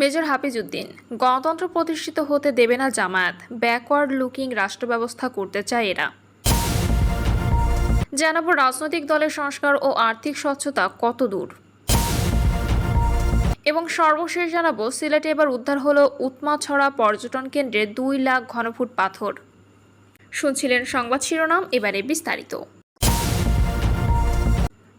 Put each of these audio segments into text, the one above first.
Major Hafizuddin, গণতন্ত্র প্রতিষ্ঠিত হতে দেবে না জামায়াত ব্যাকওয়ার্ড লুকিং রাষ্ট্র ব্যবস্থা করতে চায় এরা। জানাব রাজনৈতিক দলের সংস্কার ও আর্থিক স্বচ্ছতা কত দূর। এবং সর্বশেষ জানাব, সিলেটে এবার উদ্ধার হলো উৎমাছড়া পর্যটন কেন্দ্রে দুই লাখ ঘনফুট পাথর। শুনছিলেন সংবাদ শিরোনাম, এবারে বিস্তারিত।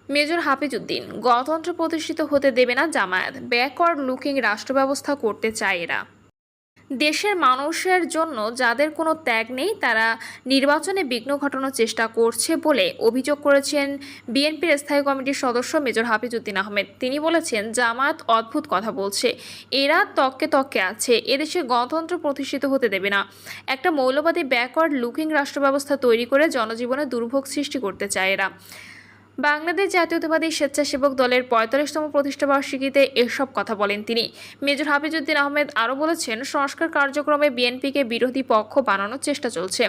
মেজর হাফিজউদ্দিন, গণতন্ত্র প্রতিষ্ঠিত হতে দেবে না জামায়াত ব্যাকওয়ার্ড লুকিং রাষ্ট্র ব্যবস্থা করতে চায় এরা। দেশের মানুষের জন্য যাদের কোনো ত্যাগ নেই, তারা নির্বাচনে বিঘ্ন ঘটানোর চেষ্টা করছে বলে অভিযোগ করেছেন বিএনপির স্থায়ী কমিটির সদস্য মেজর হাফিজউদ্দিন আহমেদ। তিনি বলেছেন, জামায়াত অদ্ভুত কথা বলছে। এরা তককে তককে আছে, এদেশে গণতন্ত্র প্রতিষ্ঠিত হতে দেবে না। একটা মৌলবাদী ব্যাকওয়ার্ড লুকিং রাষ্ট্র ব্যবস্থা তৈরি করে জনজীবনে দুর্ভোগ সৃষ্টি করতে চায় এরা। বাংলাদেশ জাতীয়তাবাদী স্বেচ্ছাসেবক দলের পঁয়তাল্লিশতম প্রতিষ্ঠাবার্ষিকীতে এসব কথা বলেন তিনি। মেজর হাফিজউদ্দিন আহমেদ আরও বলেছেন, সংস্কার কার্যক্রমে বিএনপিকে বিরোধী পক্ষ বানানোর চেষ্টা চলছে।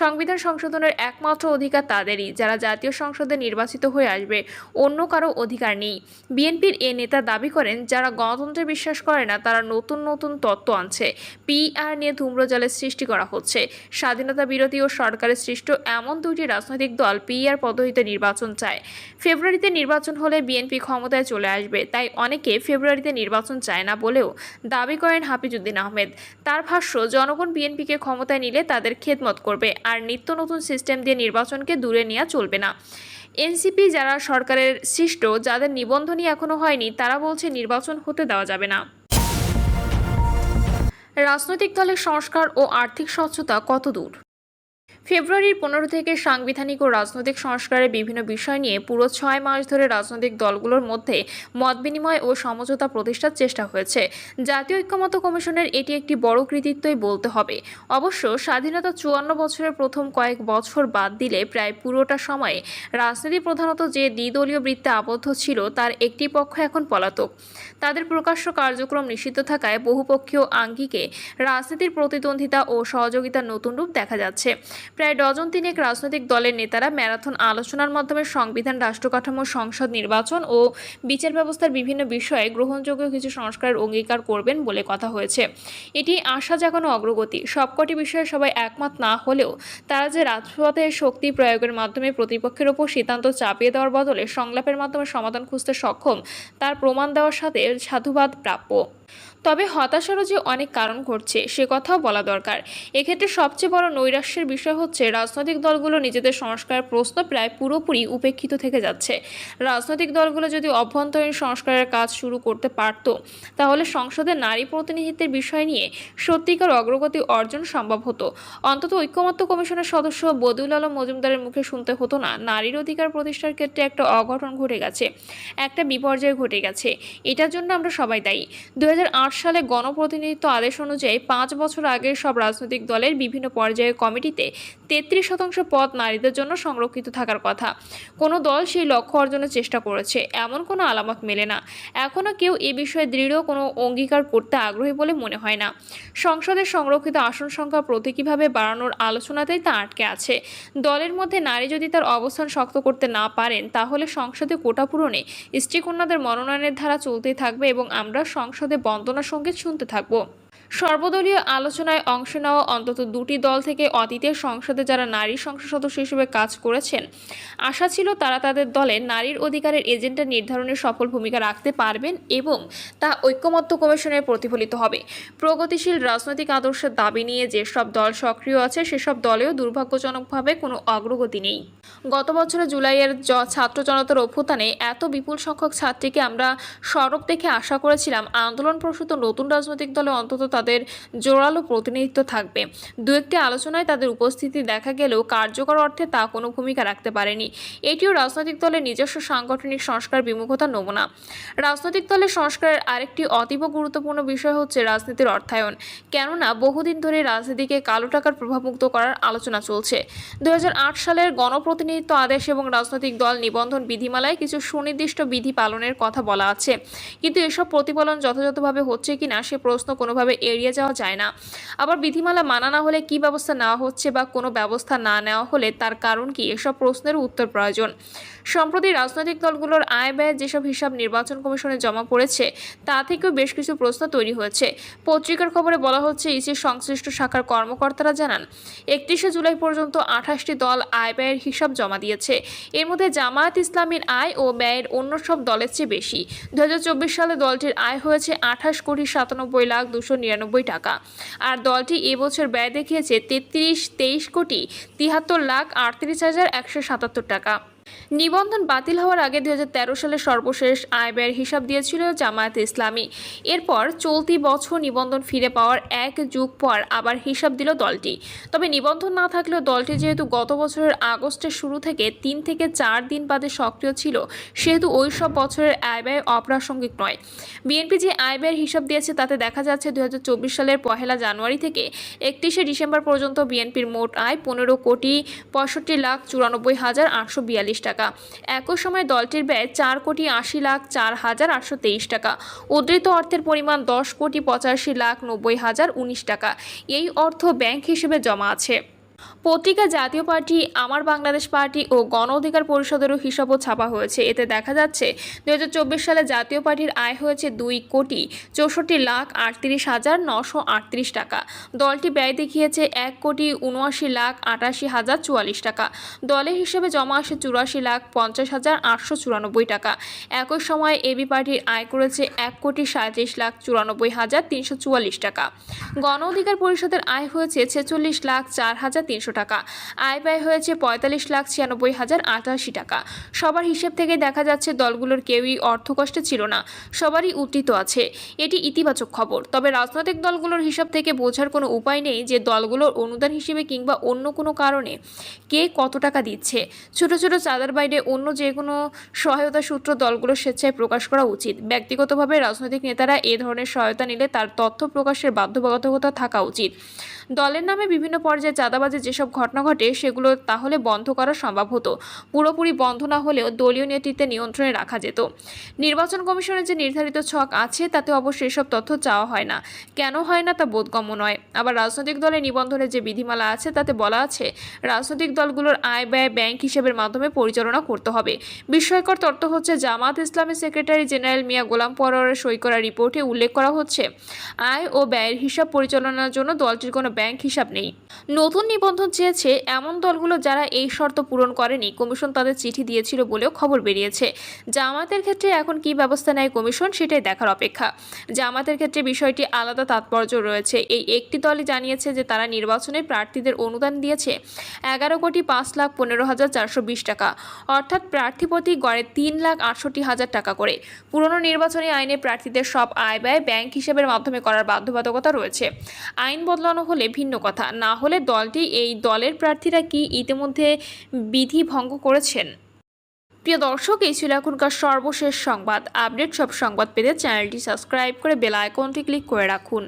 সংবিধান সংশোধনের একমাত্র অধিকার তাদেরই, যারা জাতীয় সংসদে নির্বাচিত হয়ে আসবে, অন্য কারও অধিকার নেই। বিএনপির এ নেতা দাবি করেন, যারা গণতন্ত্রে বিশ্বাস করে না, তারা নতুন নতুন তত্ত্ব আনছে। পিআর নিয়ে ধূম্রজালের সৃষ্টি করা হচ্ছে। স্বাধীনতা বিরোধী ও সরকারের সৃষ্ট এমন দুইটি রাজনৈতিক দল পিআর পদ্ধতিতে নির্বাচন চায়। ফেব্রুয়ারিতে নির্বাচন হলে বিএনপি ক্ষমতায় চলে আসবে, তাই অনেকে ফেব্রুয়ারিতে নির্বাচন চায় না বলেও দাবি করেন হাফিজউদ্দিন আহমেদ। তার ভাষ্য, জনগণ বিএনপিকে ক্ষমতায় নিলে তাদের খেদমত করবে, আর নিত্য নতুন সিস্টেম দিয়ে নির্বাচনকে দূরে নেওয়া চলবে না। এনসিপি যারা সরকারের সৃষ্ট, যাদের নিবন্ধনই এখনও হয়নি, তারা বলছে নির্বাচন হতে দেওয়া যাবে না। রাজনৈতিক দলের সংস্কার ও আর্থিক স্বচ্ছতা কত দূর? ফেব্রুয়ারির পনেরো থেকে সাংবিধানিক ও রাজনৈতিক সংস্কারের বিভিন্ন বিষয় নিয়ে পুরো ছয় মাস ধরে রাজনৈতিক দলগুলোর মধ্যে মত বিনিময় ও সমঝোতা প্রতিষ্ঠার চেষ্টা হয়েছে। জাতীয় ঐক্যমত্য কমিশনের এটি একটি বড় কৃতিত্বই বলতে হবে। অবশ্য স্বাধীনতা চুয়ান্ন বছরের প্রথম কয়েক বছর বাদ দিলে প্রায় পুরোটা সময়ে রাজনীতি প্রধানত যে দ্বিদলীয় বৃত্তে আবদ্ধ ছিল তার একটি পক্ষ এখন পলাতক। তাদের প্রকাশ্য কার্যক্রম নিষিদ্ধ থাকায় বহুপক্ষীয় আঙ্গিকে রাজনীতির প্রতিদ্বন্দ্বিতা ও সহযোগিতার নতুন রূপ দেখা যাচ্ছে। প্রায় ডজন তিনেক রাজনৈতিক দলের নেতারা ম্যারাথন আলোচনার মাধ্যমে সংবিধান, রাষ্ট্রকাঠামো, সংসদ নির্বাচন ও বিচার ব্যবস্থার বিভিন্ন বিষয়ে গ্রহণযোগ্য কিছু সংস্কারের অঙ্গীকার করবেন বলে কথা হয়েছে। এটি আশা জাগানো অগ্রগতি। সবকটি বিষয়ে সবাই একমত না হলেও তারা যে রাজপথে শক্তি প্রয়োগের মাধ্যমে প্রতিপক্ষের ওপর সিদ্ধান্ত চাপিয়ে দেওয়ার বদলে সংলাপের মাধ্যমে সমাধান খুঁজতে সক্ষম, তার প্রমাণ দেওয়ার সাথে সাধুবাদ প্রাপ্য। তবে হতাশারও যে অনেক কারণ ঘটছে, সে কথাও বলা দরকার। এক্ষেত্রে সবচেয়ে বড় নৈরাশ্যের বিষয় হচ্ছে, রাজনৈতিক দলগুলো নিজেদের সংস্কারের প্রশ্ন প্রায় পুরোপুরি উপেক্ষিত থেকে যাচ্ছে। রাজনৈতিক দলগুলো যদি অভ্যন্তরীণ সংস্কারের কাজ শুরু করতে পারত, তাহলে সংসদে নারী প্রতিনিধিত্বের বিষয় নিয়ে সত্যিকার অগ্রগতি অর্জন সম্ভব হতো। অন্তত ঐক্যমত্য কমিশনের সদস্য বদিউল আলম মজুমদারের মুখে শুনতে হতো না, নারীর অধিকার প্রতিষ্ঠার ক্ষেত্রে একটা অঘটন ঘটে গেছে, একটা বিপর্যয় ঘটে গেছে। এটার জন্য আমরা সবাই দায়ী। দু হাজার আট সালে গণপ্রতিনিধিত্ব আদেশ অনুযায়ী পাঁচ বছর আগে সব রাজনৈতিক দলের বিভিন্ন পর্যায়ে কমিটিতে তেত্রিশ শতাংশ পদ নারীদের জন্য সংরক্ষিত থাকার কথা। কোনো দল সেই লক্ষ্য অর্জনের চেষ্টা করেছে, এমন কোনো আলামত মেলে না। এখনও কেউ এ বিষয়ে দৃঢ় কোনো অঙ্গীকার করতে আগ্রহী বলে মনে হয় না। সংসদের সংরক্ষিত আসন সংখ্যা প্রতীকীভাবে বাড়ানোর আলোচনাতেই তা আটকে আছে। দলের মধ্যে নারী যদি তার অবস্থান শক্ত করতে না পারেন, তাহলে সংসদে কোটা পূরণে স্ত্রীকন্যাদের মনোনয়নের ধারা চলতেই থাকবে এবং আমরা সংসদে বন্দনা সংগীত শুনতে থাকব। সর্বদলীয় আলোচনায় অংশ নেওয়া অন্তত দুটি দল থেকে অতীতের সংসদে যারা নারী সংসদ সদস্য হিসেবে কাজ করেছেন, আশা ছিল তারা তাদের দলে নারীর অধিকারের এজেন্ডা নির্ধারণে সফল ভূমিকা রাখতে পারবেন এবং তা ঐক্যমত্য কমিশনে প্রতিফলিত হবে। প্রগতিশীল রাজনৈতিক আদর্শের দাবি নিয়ে যেসব দল সক্রিয় আছে, সেসব দলেও দুর্ভাগ্যজনকভাবে কোনো অগ্রগতি নেই। গত বছরে জুলাইয়ের ছাত্র জনতার অভ্যুত্থানে এত বিপুল সংখ্যক ছাত্রীকে আমরা সড়ক দেখে আশা করেছিলাম আন্দোলন প্রসূত নতুন রাজনৈতিক দলে অন্তত তাদের জোরালো প্রতিনিধিত্ব থাকবে। দু একটি আলোচনায় তাদের উপস্থিতি দেখা গেলেও কার্যকর অর্থে তা কোনো ভূমিকা রাখতে পারেনি। এটিও রাজনৈতিক দলের নিজস্ব সাংগঠনিক সংস্কার বিমুখতার নমুনা। রাজনৈতিক দলের সংস্কারের আরেকটি অতীব গুরুত্বপূর্ণ বিষয় হচ্ছে রাজনীতির অর্থায়ন। কেননা বহুদিন ধরে রাজনীতিকে কালো টাকার প্রভাবমুক্ত করার আলোচনা চলছে। দু হাজার আট সালের গণপ্রতিনিধিত্ব আদেশ এবং রাজনৈতিক দল নিবন্ধন বিধিমালায় কিছু সুনির্দিষ্ট বিধি পালনের কথা বলা আছে। কিন্তু এসব প্রতিপালন যথাযথভাবে হচ্ছে কি না সে প্রশ্ন কোনোভাবে এড়িয়ে যাওয়া যায় না। আবার বিধিমালা মানা না হলে কি ব্যবস্থা নেওয়া হচ্ছে বা কোনো ব্যবস্থা না নেওয়া হলে তার কারণ কি এসব প্রশ্নের উত্তর প্রয়োজন। সম্প্রতি রাজনৈতিক দলগুলোর আয় ব্যয়ের যেসব হিসাব নির্বাচন কমিশনে জমা পড়েছে, তা থেকেও বেশ কিছু প্রশ্ন তৈরি হয়েছে। পত্রিকার খবরে বলা হচ্ছে ইসির সংশ্লিষ্ট শাখার কর্মকর্তারা জানান, একত্রিশে জুলাই পর্যন্ত আঠাশটি দল আয় ব্যয়ের হিসাব জমা দিয়েছে। এর মধ্যে জামায়াত ইসলামীর আয় ও ব্যয়ের অন্য সব দলের চেয়ে বেশি। দু হাজার চব্বিশ সালে দলটির আয় হয়েছে আঠাশ কোটি সাতানব্বই লাখ দুশো নিরানব্বই টাকা। আর দলটি এবছর ব্যয় দেখিয়েছে তেত্রিশ তেইশ কোটি তিয়াত্তর লাখ আটত্রিশ হাজার একশো সাতাত্তর টাকা। নিবন্ধন বাতিল হওয়ার আগে দু সালে সর্বশেষ আয় ব্যয়ের হিসাব দিয়েছিল জামায়াতে ইসলামী। এরপর চলতি বছর নিবন্ধন ফিরে পাওয়ার এক যুগ পর আবার হিসাব দিল দলটি। তবে নিবন্ধন না থাকলেও দলটি যেহেতু গত বছরের আগস্টের শুরু থেকে তিন থেকে চার দিন বাদে সক্রিয় ছিল, সেহেতু ওই সব বছরের আয় ব্যয় অপ্রাসঙ্গিক নয়। বিএনপি যে আয় ব্যয়ের হিসাব দিয়েছে, তাতে দেখা যাচ্ছে দু হাজার চব্বিশ সালের পহেলা জানুয়ারি থেকে একত্রিশে ডিসেম্বর পর্যন্ত বিএনপির মোট আয় পনেরো কোটি পঁয়ষট্টি লাখ চুরানব্বই হাজার আটশো বিয়াল্লিশ টাকা। একই সময় দলটির ব্যয় চার কোটি আশি লাখ চার হাজার আটশো তেইশ টাকা। উদ্ধৃত অর্থের পরিমাণ দশ কোটি পঁচাশি লাখ নব্বই হাজার উনিশ টাকা। এই অর্থ ব্যাংক হিসেবে জমা আছে। পত্রিকা জাতীয় পার্টি, আমার বাংলাদেশ পার্টি ও গণ অধিকার পরিষদেরও হিসাবও ছাপা হয়েছে। এতে দেখা যাচ্ছে দু হাজার চব্বিশ সালে জাতীয় পার্টির আয় হয়েছে দুই কোটি চৌষট্টি লাখ আটত্রিশ হাজার নশো আটত্রিশ টাকা। দলটি ব্যয় দেখিয়েছে এক কোটি উনআশি লাখ আটাশি হাজার চুয়াল্লিশ টাকা। দলের হিসেবে জমা আসে চুরাশি লাখ পঞ্চাশ হাজার আটশো চুরানব্বই টাকা। একই সময় এবি পার্টির আয় করেছে এক কোটি সাঁত্রিশ লাখ চুরানব্বই হাজার তিনশো চুয়াল্লিশ টাকা। গণ অধিকার পরিষদের আয় হয়েছে ছেচল্লিশ লাখ চার হাজার তিনশো টাকা। আয় ব্যয় হয়েছে পঁয়তাল্লিশ লাখ ছিয়ানব্বই হাজার আটাশি টাকা। সবার হিসেব থেকে দেখা যাচ্ছে দলগুলোর কেউই অর্থকষ্টে ছিল না। সবারই উদ্ধৃত আছে। এটি ইতিবাচক খবর। তবে রাজনৈতিক দলগুলোর হিসাব থেকে বোঝার কোনো উপায় নেই যে দলগুলোর অনুদান হিসেবে কিংবা অন্য কোনো কারণে কে কত টাকা দিচ্ছে। ছোট ছোট চাঁদার বাইরে অন্য যে কোনো সহায়তা সূত্র দলগুলোর স্বেচ্ছায় প্রকাশ করা উচিত। ব্যক্তিগতভাবে রাজনৈতিক নেতারা এ ধরনের সহায়তা নিলে তার তথ্য প্রকাশের বাধ্যবাধকতা থাকা উচিত। দলের নামে বিভিন্ন পর্যায়ে চাঁদাবাজের যেসব ঘটনা ঘটে, সেগুলো তাহলে বন্ধ করা সম্ভব হতো। পুরোপুরি বন্ধ না হলেও দলীয় নেতৃত্বে নিয়ন্ত্রণে রাখা যেত। নির্বাচন কমিশনের যে নির্ধারিত ছক আছে, তাতে অবশ্যই এসব তথ্য চাওয়া হয় না। কেন হয় না তা বোধগম্য নয়। আবার রাজনৈতিক দলের নিবন্ধনের যে বিধিমালা আছে, তাতে বলা আছে, রাজনৈতিক দলগুলোর আয় ব্যয় ব্যাংক হিসেবের মাধ্যমে পরিচালনা করতে হবে। বিস্ময়কর তথ্য হচ্ছে, জামাত ইসলামের সেক্রেটারি জেনারেল মিয়া গোলাম পরোয়ারের সই করা রিপোর্টে উল্লেখ করা হচ্ছে, আয় ও ব্যয়ের হিসাব পরিচালনার জন্য দলটির কোনো ব্যাংক হিসাব নেই। নতুন নিবন্ধন চেয়েছে এমন দলগুলো যারা এই শর্ত পূরণ করেনি। কমিশন তাদের চিঠি দিয়েছিল বলেও খবর বেরিয়েছে। জামাতের ক্ষেত্রে এখন কী ব্যবস্থা নেয় কমিশন সেটাই দেখার অপেক্ষা। জামাতের ক্ষেত্রে বিষয়টি আলাদা তাৎপর্য রয়েছে। এই একটি দলই জানিয়েছে যে তারা নির্বাচনে প্রার্থীদের অনুদান দিয়েছে এগারো কোটি পাঁচ লাখ পনেরো হাজার চারশো বিশ টাকা। অর্থাৎ প্রার্থী প্রতি গড়ে তিন লাখ আটষট্টি হাজার টাকা করে। পুরনো নির্বাচনী আইনে প্রার্থীদের সব আয় ব্যয় ব্যাংক হিসেবের মাধ্যমে করার বাধ্যবাধকতা রয়েছে। আইন বদলানো হলে ভিন্ন কথা। না হলে দলটি এই দলের প্রার্থীরা কি ইতিমধ্যে বিধি ভঙ্গ করেছেন? প্রিয় দর্শক, এই ছিল এখনকার সর্বশেষ সংবাদ। আপডেট সব সংবাদ পেতে চ্যানেলটি সাবস্ক্রাইব করে বেল আইকনটি ক্লিক করে রাখুন।